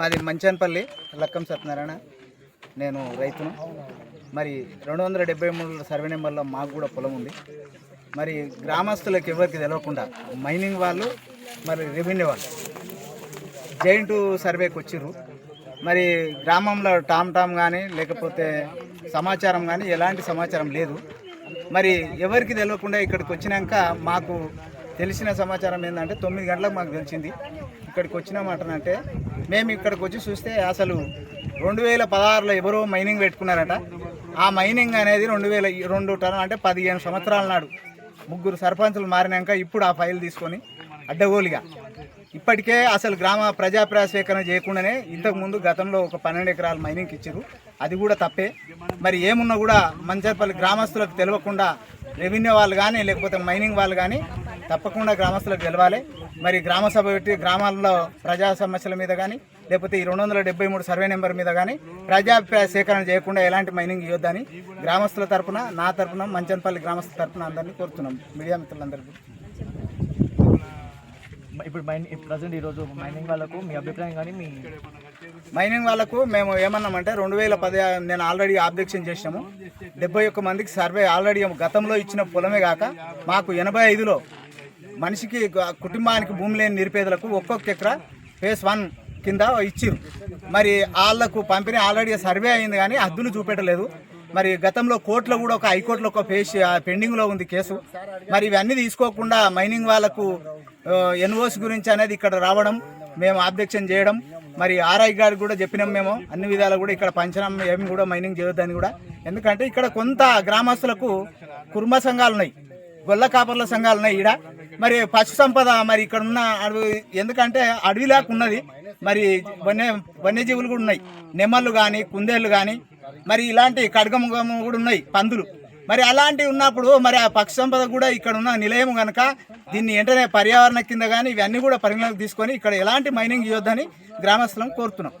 మాది మంచాన్పల్లి లక్కం సత్యనారాయణ. నేను రైతును. మరి రెండు వందల డెబ్బై మూడు సర్వే నెంబర్లో మాకు కూడా పొలం ఉంది. మరి గ్రామస్తులకు ఎవరికి తెలియకుండా మైనింగ్ వాళ్ళు మరి రెవెన్యూ వాళ్ళు జైంట్ సర్వేకి వచ్చిర్రు. మరి గ్రామంలో టామ్ టామ్ కానీ లేకపోతే సమాచారం కానీ ఎలాంటి సమాచారం లేదు. మరి ఎవరికి తెలియకుండా ఇక్కడికి వచ్చినాక మాకు తెలిసిన సమాచారం ఏంటంటే తొమ్మిది గంటలకు మాకు తెలిసింది. ఇక్కడికి వచ్చినామంటే మేము ఇక్కడికి వచ్చి చూస్తే అసలు రెండు వేల పదహారులో ఎవరో మైనింగ్ పెట్టుకున్నారట. ఆ మైనింగ్ అనేది రెండు వేల రెండు టర్మ్ అంటే పదిహేను సంవత్సరాల నాడు ముగ్గురు సర్పంచులు మారినాక ఇప్పుడు ఆ ఫైల్ తీసుకొని అడ్డగోలుగా. ఇప్పటికే అసలు గ్రామ ప్రజాప్రాయ సేకరణ చేయకుండానే ఇంతకుముందు గతంలో ఒక పన్నెండు ఎకరాల మైనింగ్కి ఇచ్చారు అది కూడా తప్పే. మరి ఏమున్నా కూడా మంచర్పల్లి గ్రామస్తులకు తెలియకుండా రెవెన్యూ వాళ్ళు కానీ లేకపోతే మైనింగ్ వాళ్ళు కానీ తప్పకుండా గ్రామస్తులకు తెలవాలి. మరి గ్రామ సభ పెట్టి గ్రామాల్లో ప్రజా సమస్యల మీద కానీ లేకపోతే ఈ రెండు వందల డెబ్బై మూడు సర్వే నెంబర్ మీద కానీ ప్రజాభిప్రాయ సేకరణ చేయకుండా ఎలాంటి మైనింగ్ ఇవ్వద్దని గ్రామస్తుల తరపున నా తరపున మంచన్పల్లి గ్రామస్తుల తరపున అందరినీ కోరుతున్నాం. మీడియా మిత్రులందరికీ. ఇప్పుడు ప్రజెంట్ ఈరోజు మైనింగ్ వాళ్ళకు మీ అభిప్రాయం కానీ మీ మైనింగ్ వాళ్ళకు మేము ఏమన్నామంటే రెండు వేల పది నేను ఆల్రెడీ ఆబ్జెక్షన్ చేసినాము. డెబ్బై ఒక్క మందికి సర్వే ఆల్రెడీ గతంలో ఇచ్చిన పొలమే కాక మాకు ఎనభై ఐదులో మనిషికి కుటుంబానికి భూమి లేని నిరుపేదలకు ఒక్కొక్క ఎకరా ఫేస్ వన్ కింద ఇచ్చిరు. మరి వాళ్ళకు పంపిణీ ఆల్రెడీ సర్వే అయింది కానీ హద్దులు చూపెట్టలేదు. మరి గతంలో కోర్టులో కూడా ఒక హైకోర్టులో ఒక పేష్ పెండింగ్లో ఉంది కేసు. మరి ఇవన్నీ తీసుకోకుండా మైనింగ్ వాళ్ళకు ఎన్ఓసి గురించి అనేది ఇక్కడ రావడం మేము ఆబ్జెక్షన్ చేయడం మరి ఆర్ఐ గారికి కూడా చెప్పినాం మేము. అన్ని విధాలు కూడా ఇక్కడ పంచడం ఏమి కూడా మైనింగ్ చేయొద్దని కూడా. ఎందుకంటే ఇక్కడ కొంత గ్రామస్తులకు కుర్మ సంఘాలు ఉన్నాయి గొల్ల కాపర్ల సంఘాలు ఉన్నాయి ఈడ. మరి పశు సంపద మరి ఇక్కడ ఉన్న అడవి ఎందుకంటే అడవిలాగా ఉన్నది. మరి వన్య వన్యజీవులు కూడా ఉన్నాయి. నెమళ్ళు కానీ కుందేళ్ళు కానీ మరి ఇలాంటి కడగము కూడా ఉన్నాయి పందులు. మరి అలాంటివి ఉన్నప్పుడు మరి ఆ పక్షి సంపద కూడా ఇక్కడ ఉన్న నిలయం కనుక దీన్ని వెంటనే పర్యావరణ కింద కానీ ఇవన్నీ కూడా పరిగణలోకి తీసుకొని ఇక్కడ ఎలాంటి మైనింగ్ చేయొద్దని గ్రామస్తులను కోరుతున్నాం.